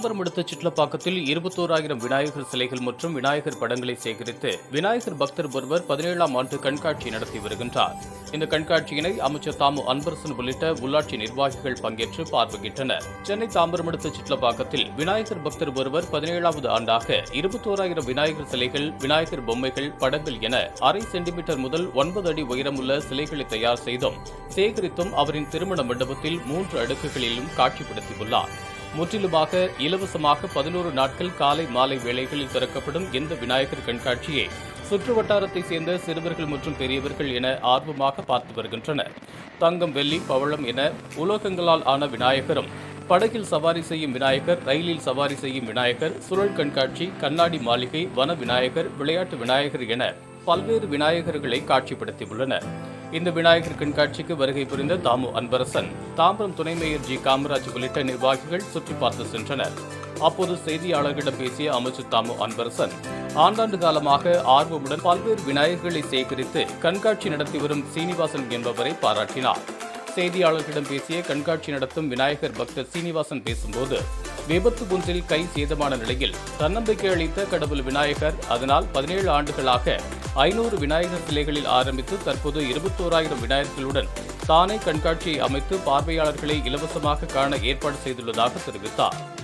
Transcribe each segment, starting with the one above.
தாம்பரம் அடுத்த சிட்லப்பாக்கத்தில் இருபத்தோராயிரம் விநாயகர் சிலைகள் மற்றும் விநாயகர் படங்களை சேகரித்து விநாயகர் பக்தர் ஒருவர் பதினேழாம் ஆண்டு கண்காட்சி நடத்தி வருகின்றார். இந்த கண்காட்சியினை அமைச்சர் தாமு அன்பரசன் உள்ளிட்ட உள்ளாட்சி நிர்வாகிகள் பங்கேற்று பார்வையிட்டனர். சென்னை தாம்பரம் அடுத்த சிட்லப்பாக்கத்தில் விநாயகர் பக்தர் ஒருவர் பதினேழாவது ஆண்டாக இருபத்தோராயிரம் விநாயகர் சிலைகள் விநாயகர் பொம்மைகள் படங்கள் என அரை சென்டிமீட்டர் முதல் ஒன்பது அடி உயரமுள்ள சிலைகளை தயார் செய்தும் சேகரித்தும் அவரின் திருமண மண்டபத்தில் மூன்று அடுக்குகளிலும் காட்சிப்படுத்தியுள்ளார். முற்றிலுமாக இலவசமாக பதினோரு நாட்கள் காலை மாலை வேளைகளில் திறக்கப்படும் இந்த விநாயகர் கண்காட்சியை சுற்று வட்டாரத்தைச் சேர்ந்த சிறுவர்கள் மற்றும் பெரியவர்கள் என ஆர்வமாக பார்த்து வருகின்றனர். தங்கம் வெள்ளி பவளம் என உலோகங்களால் ஆன விநாயகரும் படகில் சவாரி செய்யும் விநாயகர் ரயிலில் சவாரி செய்யும் விநாயகர் சுழல் கண்காட்சி கண்ணாடி மாளிகை வன விநாயகர் விளையாட்டு விநாயகர் என பல்வேறு விநாயகர்களை காட்சிப்படுத்தியுள்ளனர். இந்த விநாயகர் கண்காட்சிக்கு வருகை புரிந்த தாமு அன்பரசன் தாம்பரம் துணை மேயர் ஜி காமராஜ் உள்ளிட்ட நிர்வாகிகள் சுற்றி பார்த்து சென்றனர். அப்போது செய்தியாளர்களிடம் பேசிய அமைச்சர் தாமு அன்பரசன் ஆண்டாண்டு காலமாக ஆர்வமுடன் பல்வேறு விநாயகர்களை சேகரித்து கண்காட்சி நடத்தி வரும் சீனிவாசன் என்பவரை பாராட்டினார். செய்தியாளர்களிடம் பேசிய கண்காட்சி நடத்தும் விநாயகர் பக்தர் சீனிவாசன் பேசும்போது விபத்து ஒன்றில் கை சேதமான நிலையில் தன்னம்பிக்கை அளித்த கடவுள் விநாயகர் அதனால் பதினேழு ஆண்டுகளாக ஐநூறு விநாயகர் சிலைகளில் ஆரம்பித்து தற்போது இருபத்தோராயிரம் விநாயகர்களுடன் தானே கண்காட்சியை அமைத்து பார்வையாளர்களை இலவசமாக காண ஏற்பாடு செய்துள்ளதாக தெரிவித்தார்.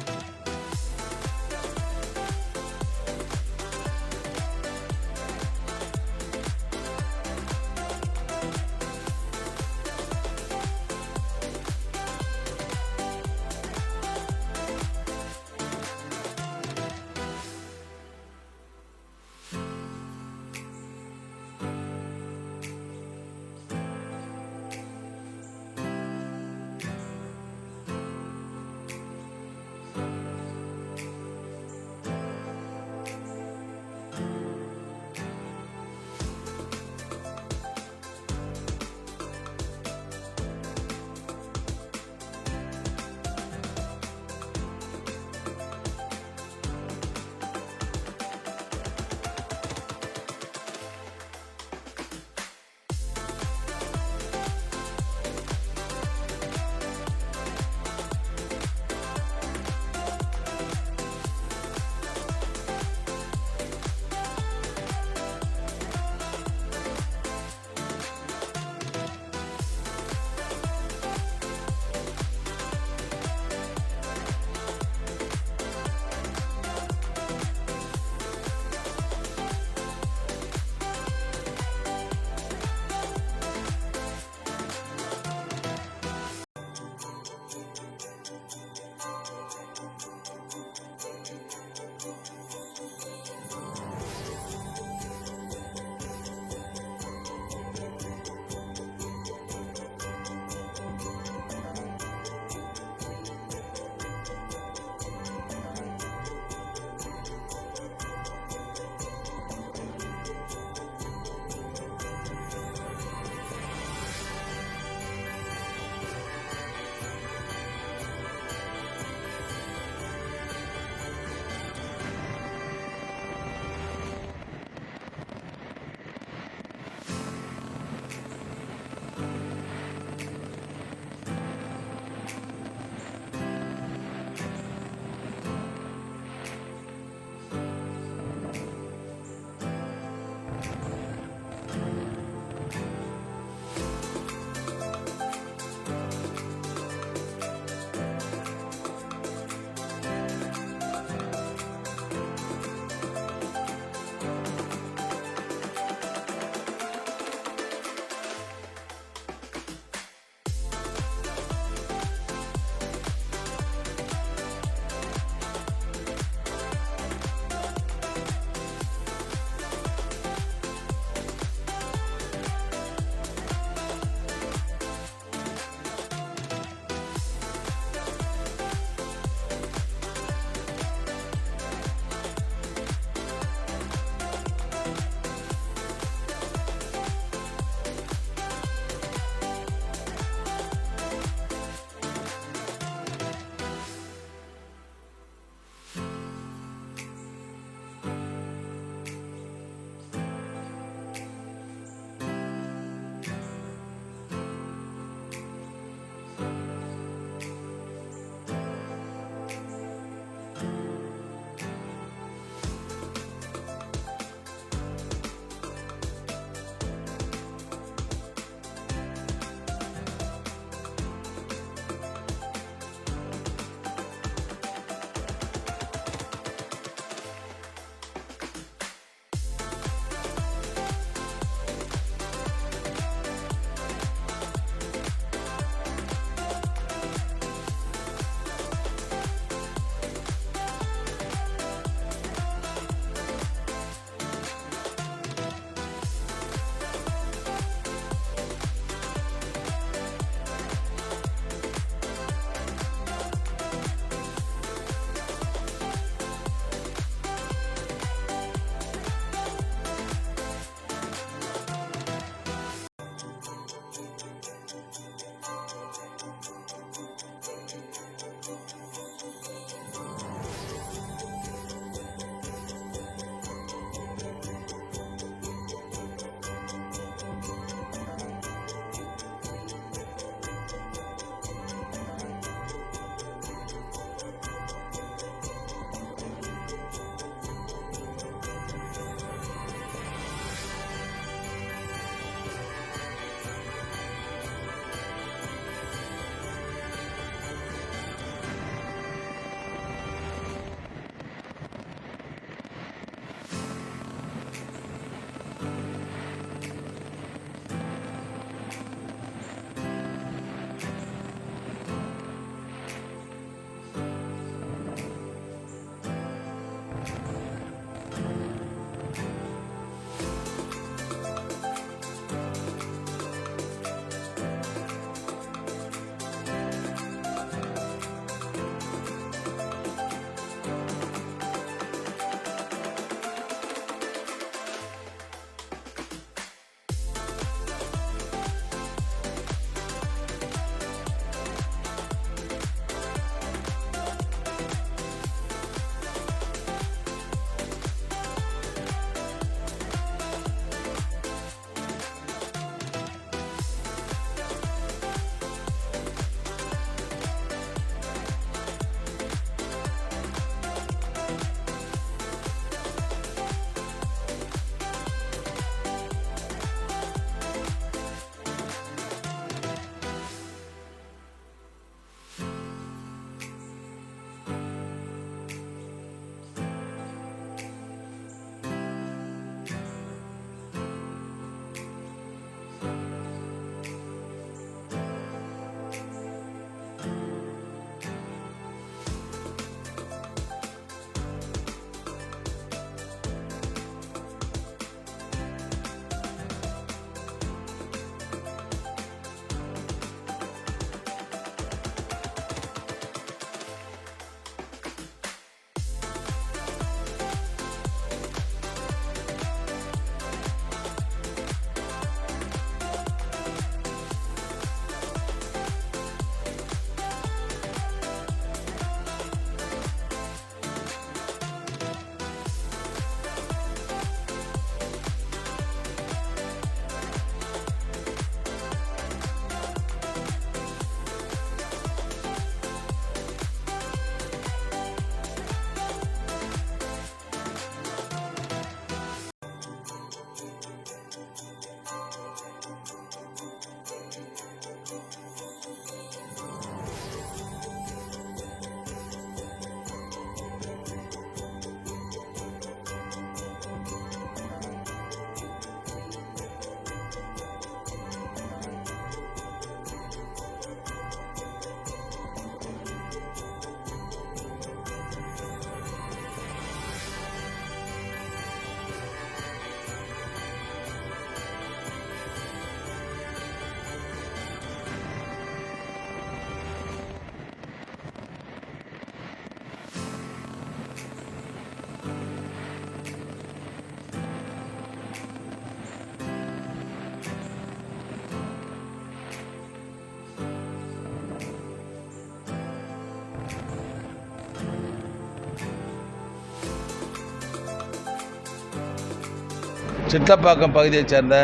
சித்தப்பாக்கம் பகுதியைச் சேர்ந்த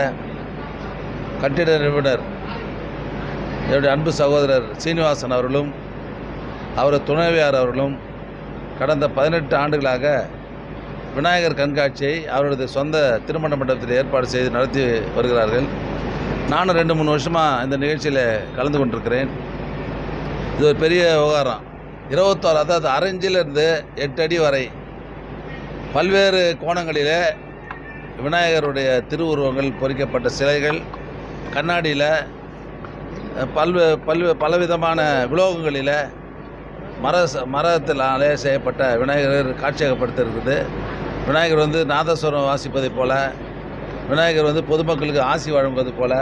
கட்டிட நிபுணர் என்னுடைய அன்பு சகோதரர் சீனிவாசன் அவர்களும் அவரது துணைவியார் அவர்களும் கடந்த பதினெட்டு ஆண்டுகளாக விநாயகர் கண்காட்சியை அவரது சொந்த திருமண மண்டபத்தில் ஏற்பாடு செய்து நடத்தி வருகிறார்கள். நானும் ரெண்டு மூணு வருஷமாக இந்த நிகழ்ச்சியில் கலந்து கொண்டிருக்கிறேன். இது ஒரு பெரிய விவகாரம். இருபத்தோரு அதாவது அரைஞ்சிலிருந்து எட்டு அடி வரை பல்வேறு கோணங்களில் விநாயகருடைய திருவுருவங்கள் பொறிக்கப்பட்ட சிலைகள் கண்ணாடியில் பல்வே பல்வே பலவிதமான விலோகங்களில் மர மரத்தினாலே செய்யப்பட்ட விநாயகர் காட்சியகப்படுத்திருக்குது விநாயகர் வந்து நாதஸ்வரம் வாசிப்பதை போல் விநாயகர் வந்து பொதுமக்களுக்கு ஆசி வழங்குவது போல்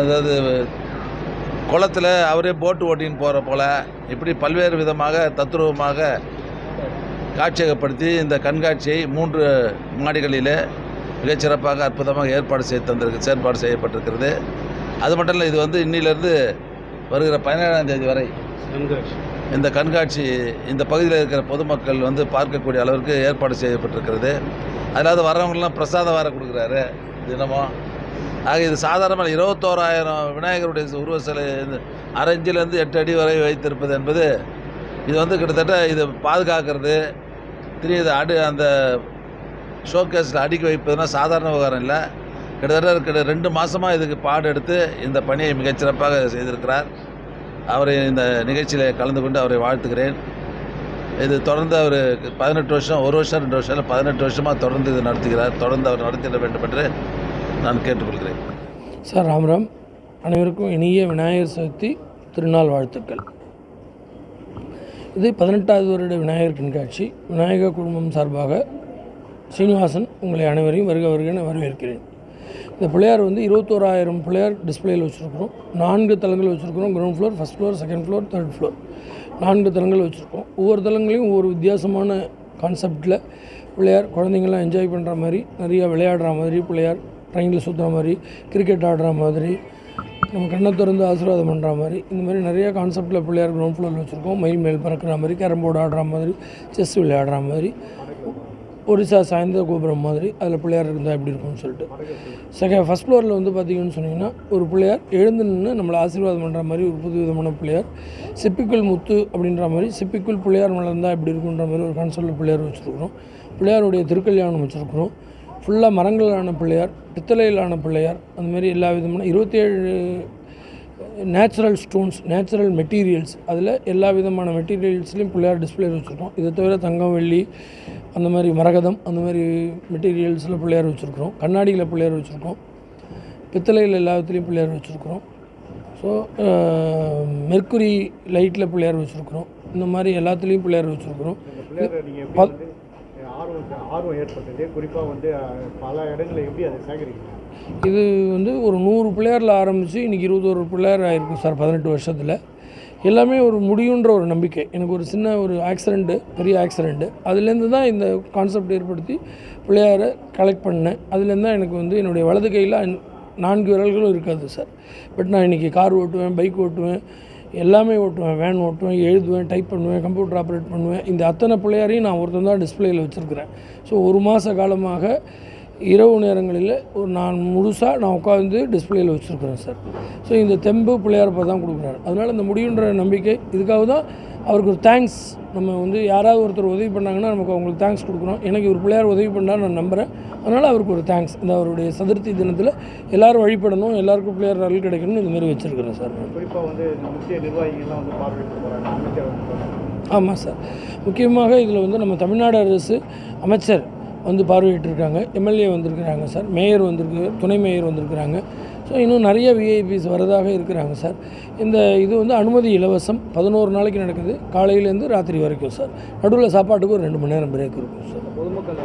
அதாவது குளத்தில் அவரே போட்டு ஓட்டின்னு போகிற போல் இப்படி பல்வேறு விதமாக தத்ரூபமாக காட்சியகப்படுத்தி இந்த கண்காட்சியை மூன்று மாடிகளில் மிகச்சிறப்பாக அற்புதமாக ஏற்பாடு செய்து தந்திருக்கு செயற்பாடு செய்யப்பட்டிருக்கிறது. அது மட்டும் இல்லை இது வந்து இன்னிலிருந்து வருகிற பதினேழாம் தேதி வரை இந்த கண்காட்சி இந்த பகுதியில் இருக்கிற பொதுமக்கள் வந்து பார்க்கக்கூடிய அளவிற்கு ஏற்பாடு செய்யப்பட்டிருக்கிறது. அதாவது வரவங்களாம் பிரசாதம் வர கொடுக்குறாரு தினமும். ஆக இது சாதாரணமாக இருபத்தோராயிரம் விநாயகருடைய உருவ சிலை அரைஞ்சிலேருந்து எட்டு அடி வரை வைத்திருப்பது என்பது இது வந்து கிட்டத்தட்ட இது பாதுகாக்கிறது. திடீர் அடு அந்த ஷோகேஸில் அடுக்கி வைப்பதுனா சாதாரண விவகாரம் இல்லை. கிட்டத்தட்ட கிட்ட ரெண்டு மாதமாக இதுக்கு பாடு எடுத்து இந்த பணியை மிகச்சிறப்பாக செய்திருக்கிறார். அவரை இந்த நிகழ்ச்சியில் கலந்து கொண்டு அவரை வாழ்த்துக்கிறேன் இது தொடர்ந்து அவர் பதினெட்டு வருஷம் ஒரு வருஷம் ரெண்டு வருஷம் இல்லை பதினெட்டு வருஷமாக தொடர்ந்து இது நடத்துகிறார். தொடர்ந்து அவர் நடத்திட வேண்டும் என்று நான் கேட்டுக்கொள்கிறேன். சார் ராம்ராம் அனைவருக்கும் இனிய விநாயகர் சதுர்த்தி திருநாள் வாழ்த்துக்கள். இது பதினெட்டாவது வருட விநாயகர் கண்காட்சி. விநாயகர் குடும்பம் சார்பாக சீனிவாசன் உங்களை அனைவரையும் வருக வருக நான் வரவேற்கிறேன். இந்த பிள்ளையார் வந்து இருபத்தோராயிரம் பிள்ளையார் டிஸ்பிளேயில் வச்சுருக்கிறோம். நான்கு தளங்கள் வச்சுருக்கிறோம். Ground floor first floor second floor third floor நான்கு தளங்கள் வச்சுருக்கோம். ஒவ்வொரு தளங்களையும் ஒவ்வொரு வித்தியாசமான கான்செப்டில் பிள்ளையார் குழந்தைங்கள்லாம் என்ஜாய் பண்ணுற மாதிரி நிறையா விளையாடுற மாதிரி பிள்ளையார் ட்ரெயினில் சுற்றுற மாதிரி கிரிக்கெட் ஆடுற மாதிரி நம்ம கண்ணை திறந்து ஆசீர்வாதம் பண்ணுற மாதிரி. இந்த மாதிரி நிறைய கான்செப்டில் பிள்ளையார் கிரவுண்ட் ஃப்ளோரில் வச்சுருக்கோம். மயில் மேல் பறக்கிற மாதிரி கேரம் போர்டு ஆடுற மாதிரி செஸ் விளையாடுற மாதிரி. ஒரிசா சாய்ந்த கோபுரம் மாதிரி அதில் பிள்ளையார் இருந்தால் எப்படி இருக்கும்னு சொல்லிட்டு. செகண்ட் ஃபஸ்ட் ஃப்ளோரில் வந்து பார்த்தீங்கன்னு சொன்னீங்கன்னா ஒரு பிள்ளையார் எழுந்து நின்று நம்மளை ஆசீர்வாதம் பண்ணுற மாதிரி ஒரு புது விதமான பிள்ளையார். சிப்பிக்குள் முத்து அப்படின்ற மாதிரி சிப்பிக்குள் பிள்ளையார் வளர்ந்தால் எப்படி இருக்குன்ற மாதிரி ஒரு கான்செப்டில் பிள்ளையார் வச்சுருக்குறோம். பிள்ளையாருடைய திருக்கல்யாணம் வச்சுருக்குறோம். ஃபுல்லாக மரங்களான பிள்ளையார் பித்தளையிலான பிள்ளையார் அந்த மாதிரி எல்லா விதமான இருபத்தேழு நேச்சுரல் ஸ்டோன்ஸ் நேச்சுரல் மெட்டீரியல்ஸ் அதில் எல்லா விதமான மெட்டீரியல்ஸ்லையும் பிள்ளையார் டிஸ்பிளே வச்சுருக்கோம். இதை தவிர தங்கம் வெள்ளி அந்த மாதிரி மரகதம் அந்த மாதிரி மெட்டீரியல்ஸில் பிள்ளையார் வச்சுருக்குறோம். கண்ணாடியில் பிள்ளையார் வச்சுருக்கோம். பித்தளையில் எல்லாத்துலேயும் பிள்ளையார் வச்சுருக்குறோம். ஸோ மெர்க்குரி லைட்டில் பிள்ளையார் வச்சுருக்குறோம். இந்த மாதிரி எல்லாத்துலேயும் பிள்ளையார் வச்சுருக்குறோம் பிள்ளையாரை நீங்கள் எப்படி பத்- வந்து ஆர்வம் ஏற்பட்டது. குறிப்பாக வந்து பல இடங்களில் எப்படி அதை சேகரிக்கிறீங்க இது வந்து ஒரு நூறு பிள்ளையாரில் ஆரம்பித்து இன்றைக்கி இருபத்தோரு பிள்ளையார் ஆகிருக்கும் சார் பதினெட்டு வருஷத்தில். எல்லாமே ஒரு முடியுன்ற ஒரு நம்பிக்கை. எனக்கு ஒரு சின்ன ஒரு ஆக்சிடெண்ட்டு பெரிய ஆக்சிடெண்ட்டு அதுலேருந்து தான் இந்த கான்செப்ட் ஏற்படுத்தி பிள்ளையாரை கலெக்ட் பண்ணேன். அதுலேருந்து தான் எனக்கு வந்து என்னுடைய வலது கையில் நான்கு விரல்களும் இருக்காது சார். பட் நான் இன்றைக்கி கார் ஓட்டுவேன் பைக் ஓட்டுவேன். எல்லாமே ஓட்டுவேன் வேன் ஓட்டுவேன் எழுதுவேன் டைப் பண்ணுவேன் கம்ப்யூட்டர் ஆப்ரேட் பண்ணுவேன். இந்த அத்தனை பிள்ளையாரையும் நான் ஒருத்தன் தான் டிஸ்பிளேயில் வச்சுருக்கிறேன். ஸோ ஒரு மாத காலமாக இரவு நேரங்களில் ஒரு நான் முழுசாக நான் உட்காந்து டிஸ்பிளேயில் வச்சுருக்கிறேன் சார் ஸோ இந்த தெம்பு பிள்ளையாரப்பா தான் கொடுக்குறாரு. அதனால் இந்த முடியுன்ற நம்பிக்கை இதுக்காக தான் அவருக்கு ஒரு தேங்க்ஸ் நம்ம வந்து யாராவது ஒருத்தர் உதவி பண்ணாங்கன்னா நமக்கு அவங்களுக்கு தேங்க்ஸ் கொடுக்குறோம் எனக்கு ஒரு பிள்ளையார் உதவி பண்ணால் நான் நம்புகிறேன் அதனால் அவருக்கு ஒரு தேங்க்ஸ் இந்த அவருடைய சதுர்த்தி தினத்தில் எல்லாரும் வழிபடணும் எல்லாருக்கும் பிள்ளையார் அருள் கிடைக்கணும்னு இந்த மாதிரி வச்சுருக்கிறேன் சார் குறிப்பாக வந்து முக்கிய நிர்வாகிகள்லாம் வந்து பார்வையிட்டு போகிறாங்க அமைச்சர் வந்து போகிறாங்க ஆமாம் சார். முக்கியமாக இதில் வந்து நம்ம தமிழ்நாடு அரசு அமைச்சர் வந்து பார்வையிட்டிருக்காங்க எம்எல்ஏ வந்திருக்கிறாங்க சார். மேயர் வந்திருக்கு துணை மேயர் வந்திருக்கிறாங்க. ஸோ இன்னும் நிறைய விஐபிஸ் வரதாக இருக்கிறாங்க சார். இந்த இது வந்து அனுமதி இலவசம். பதினோரு நாளைக்கு நடக்குது. காலையிலேருந்து ராத்திரி வரைக்கும் சார். நடுவில் சாப்பாட்டுக்கு ஒரு ரெண்டு மணி நேரம் பிரேக் இருக்கும் சார். பொதுமக்கள்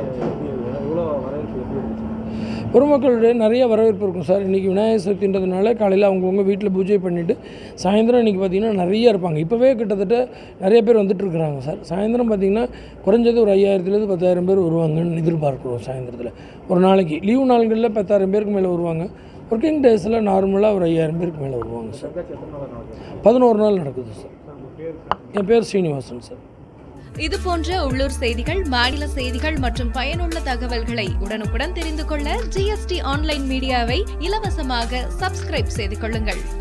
பொதுமக்களுடைய நிறைய வரவேற்பு இருக்கும் சார். இன்றைக்கி விநாயகர் சதுர்த்தின்றதுனால காலையில் அவங்கவுங்க வீட்டில் பூஜை பண்ணிவிட்டு சாயந்தரம் இன்றைக்கி பார்த்திங்கன்னா நிறைய இருப்பாங்க. இப்போவே கிட்டத்தட்ட நிறைய பேர் வந்துட்டுருக்குறாங்க சார். சாயந்தரம் பார்த்திங்கன்னா குறைஞ்சது ஒரு ஐயாயிரத்துலேருந்து பத்தாயிரம் பேர் வருவாங்கன்னு எதிர்பார்க்குறோம் சாயந்தரத்தில். ஒரு நாளைக்கு. லீவு நாள்களில் பத்தாயிரம் பேருக்கு மேலே வருவாங்க. ஒர்க்கிங் டேஸில் நார்மலாக ஒரு ஐயாயிரம் பேருக்கு மேலே வருவாங்க சார் பதினோரு நாள் நடக்குது சார் சார் என் பேர் ஸ்ரீனிவாசன் சார் இது போன்ற உள்ளூர் செய்திகள் மாநில செய்திகள் மற்றும் பயனுள்ள தகவல்களை உடனுக்குடன் தெரிந்து கொள்ள ஜிஎஸ்டி ஆன்லைன் மீடியாவை இலவசமாக சப்ஸ்கிரைப் செய்து கொள்ளுங்கள்.